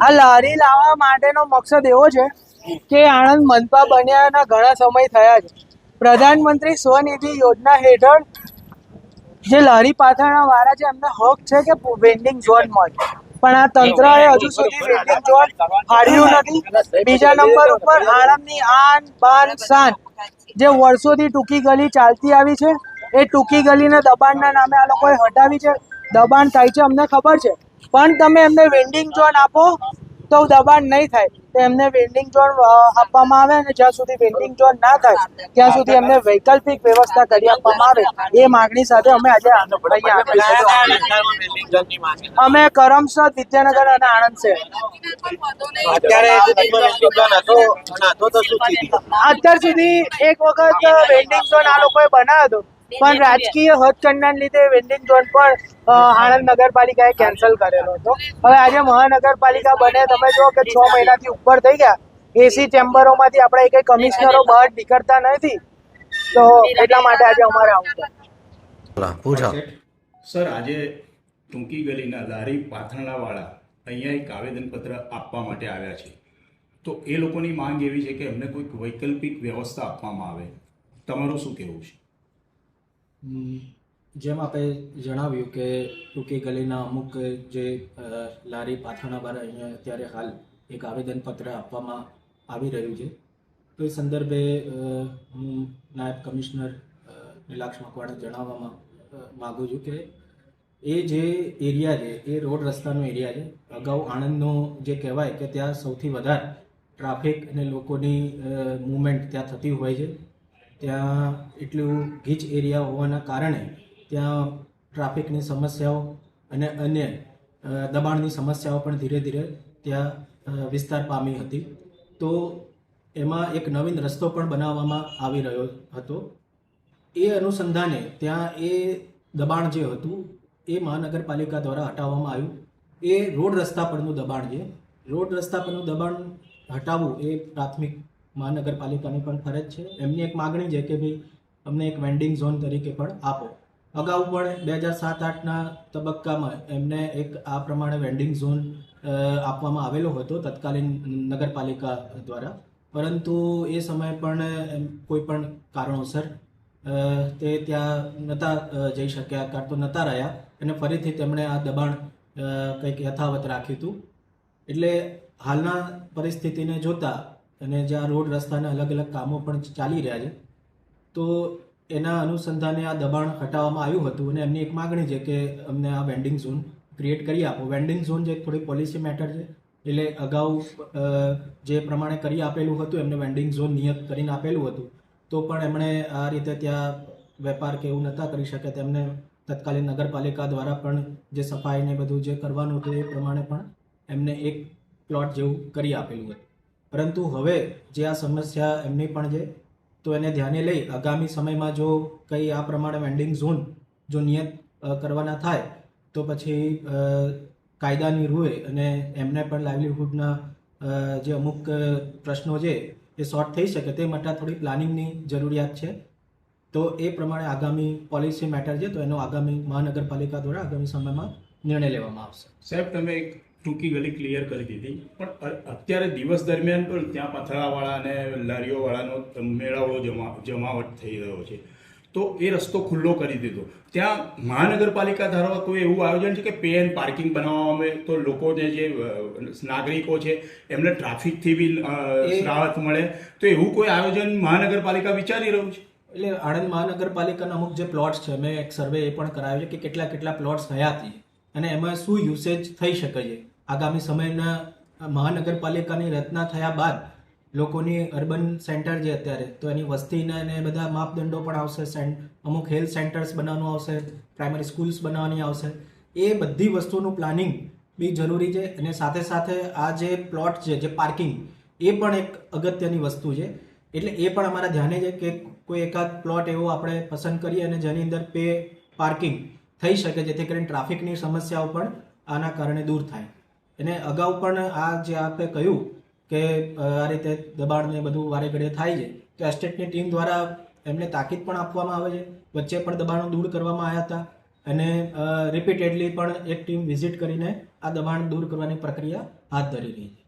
આ લારી લાવવા માટેનો મકસદ એવો છે કે આણંદ મનપા બન્યાના ઘણા સમય થયા છે. પ્રધાનમંત્રી સ્વનિધિ યોજના હેઠળ જે લારી પાથરણા વાળા છે, એમને હક છે કે વેન્ડિંગ ઝોન મળે. પણ આ તંત્રએ હજુ સુધી વેન્ડિંગ ઝોન ફાડ્યું નથી. બીજા નંબર ઉપર આણંદની આન, બાન શાન જે વર્ષોથી ટૂંકી ગલી ચાલતી આવી છે, એ ટૂંકી ગલીને દબાણના નામે આ લોકોએ હટાવી છે. દબાણ થાય છે, અમને ખબર છે. પણ તમે એમને વેન્ડિંગ ઝોન આપો તો દબાણ નહીં થાય. તો એમને વેન્ડિંગ ઝોન આપવામાં આવે અને જ્યાં સુધી વેન્ડિંગ ઝોન ના થાય ત્યાં સુધી એમને વૈકલ્પિક વ્યવસ્થા કરી આપવામાં આવે. એ માગણી સાથે અમે આજે અહીંયા આવ્યા છીએ. અમે કરમસદ વિદ્યાનગર અને આણંદ છે. અત્યાર સુધી એક વખત વેન્ડિંગ ઝોન આ લોકોએ બનાવ્યો હતો. પણ રાજકીય હથકંડાને લીધે વેન્ડિંગ ઝોન પણ આણંદ નગરપાલિકાએ કેન્સલ કરેલો હતો. હવે આજે મહાનગરપાલિકા બને તમે જો કે છ મહિનાથી ઉપર થઈ ગયા. એસી ચેમ્બરોમાંથી આપણા એક કમિશનરો બહાર નીકળતા નથી. તો એટલા માટે આજે અમારે આવું. પૂછો. સર આજે ટૂંકી ગલીના લારી પાથરણાવાળા અહીંયા એક આવેદનપત્ર આપવા માટે આવ્યા છે. તો એ લોકોની માંગ એવી છે કે એમને કોઈક વૈકલ્પિક વ્યવસ્થા આપવામાં આવે. તમારું શું કહેવું છે? જેમ આપણે જણાવ્યું કે ટૂંકી ગલીના અમુક જે લારી પાથરણા વાળા અહીંયા અત્યારે હાલ એક આવેદનપત્ર આપવામાં આવી રહ્યું છે. તો એ સંદર્ભે હું નાયબ કમિશનર નિલાક્ષ મકવાણા જણાવવામાં માગું છું કે એ જે એરિયા છે, એ રોડ રસ્તાનો એરિયા છે, અગાઉ આણંદનો જે કહેવાય કે ત્યાં સૌથી વધારે ટ્રાફિક અને લોકોની મૂવમેન્ટ ત્યાં થતી હોય છે. ત્યાં એટલું ગીચ એરિયા હોવાના કારણે ત્યાં ટ્રાફિકની સમસ્યાઓ અને અન્ય દબાણની સમસ્યાઓ પણ ધીરે ધીરે ત્યાં વિસ્તાર પામી હતી. તો એમાં એક નવીન રસ્તો પણ બનાવવામાં આવી રહ્યો હતો. એ અનુસંધાને ત્યાં એ દબાણ જે હતું, એ મહાનગરપાલિકા દ્વારા હટાવવામાં આવ્યું. એ રોડ રસ્તા પરનું દબાણ છે રોડ રસ્તા પરનું દબાણ હટાવવું એ પ્રાથમિક મહાનગરપાલિકાની પણ ફરજ છે. એમની એક માગણી છે કે ભાઈ અમને એક વેન્ડિંગ ઝોન તરીકે પણ આપો. અગાઉ પણ બે હજાર સાત આઠના તબક્કામાં એમને એક આ પ્રમાણે વેન્ડિંગ ઝોન આપવામાં આવેલો હતો તત્કાલીન નગરપાલિકા દ્વારા. પરંતુ એ સમયે પણ કોઈ પણ કારણોસર તે ત્યાં નહોતા જઈ શક્યા કાં તો નહોતા રહ્યા. અને ફરીથી તેમણે આ દબાણ કંઈક યથાવત રાખ્યું હતું. એટલે હાલના પરિસ્થિતિને જોતા અને જ્યાં રોડ રસ્તાના અલગ અલગ કામો પણ ચાલી રહ્યા છે, તો એના અનુસંધાને આ દબાણ હટાવવામાં આવ્યું હતું અને એમની એક માગણી છે કે અમને આ વેન્ડિંગ ઝોન ક્રિએટ કરી આપો. વેન્ડિંગ ઝોન જે થોડી પોલિસી મેટર છે, એટલે અગાઉ જે પ્રમાણે કરી આપેલું હતું, એમને વેન્ડિંગ ઝોન નિયત કરીને આપેલું હતું, તો પણ એમણે આ રીતે ત્યાં વેપાર કે એવું નહોતા કરી શકે તેમને તત્કાલીન નગરપાલિકા દ્વારા પણ જે સફાઈ ને બધું જે કરવાનું હતું એ પ્રમાણે પણ એમને એક પ્લોટ જેવું કરી આપેલું હતું. પરંતુ હવે જે આ સમસ્યા એમની પણ છે, તો એને ધ્યાને લઈ આગામી સમયમાં જો કંઈ આ પ્રમાણે વેન્ડિંગ ઝોન જો નિયત કરવાના થાય, તો પછી કાયદાની રૂએ અને એમને પણ લાઇવલીહુડના જે અમુક પ્રશ્નો છે, એ સોર્ટ થઈ શકે તે માટે થોડી પ્લાનિંગની જરૂરિયાત છે. તો એ પ્રમાણે આગામી પોલિસી મેટર છે, તો એનો આગામી મહાનગરપાલિકા દ્વારા આગામી સમયમાં નિર્ણય લેવામાં આવશે. સાહેબ, તમે એક ટૂંકી ગલી ક્લિયર કરી દીધી. પણ અત્યારે દિવસ દરમિયાન પણ ત્યાં પથરાવાળા અને લારીઓવાળાનો મેળાવડો જમા જમાવટ થઈ રહ્યો છે. તો એ રસ્તો ખુલ્લો કરી દીધો. ત્યાં મહાનગરપાલિકા દ્વારા કોઈ એવું આયોજન છે કે પે એન્ડ પાર્કિંગ બનાવવામાં તો લોકોને જે નાગરિકો છે એમને ટ્રાફિકથી બી રાહત મળે? તો એવું કોઈ આયોજન મહાનગરપાલિકા વિચારી રહ્યું છે? એટલે આણંદ મહાનગરપાલિકાના અમુક જે પ્લોટ્સ છે મેં એક સર્વે એ પણ કરાવ્યો છે કે કેટલા કેટલા પ્લોટ્સ થયા હતી અને એમાં શું યુસેજ થઈ શકે છે? આગામી સમયના મહાનગરપાલિકાની રચના થયા બાદ લોકોની અર્બન સેન્ટર જે અત્યારે, તો એની વસ્તીના અને બધા માપદંડો પણ આવશે અમુક હેલ્થ સેન્ટર્સ બનાવવાનું આવશે, પ્રાઇમરી સ્કૂલ્સ બનાવવાની આવશે. એ બધી વસ્તુનું પ્લાનિંગ બી જરૂરી છે અને સાથે સાથે આ જે પ્લોટ છે, જે પાર્કિંગ, એ પણ એક અગત્યની વસ્તુ છે. એટલે એ પણ અમારા ધ્યાને છે કે કોઈ એકાદ પ્લોટ એવો આપણે પસંદ કરીએ અને જેની અંદર પે પાર્કિંગ થઈ શકે, જેથી કરીને ટ્રાફિકની સમસ્યાઓ પણ આના કારણે દૂર થાય. અને અગાઉ પણ આ જે આપણે કહ્યું કે આ રીતે દબાણને બધું વારે ઘડીએ થાય છે, તો એસ્ટેટની ટીમ દ્વારા એમને તાકીદ પણ આપવામાં આવે છે. વચ્ચે પણ દબાણો દૂર કરવામાં આવ્યા હતા અને રિપીટેડલી પણ એક ટીમ વિઝિટ કરીને આ દબાણ દૂર કરવાની પ્રક્રિયા હાથ ધરી રહી છે.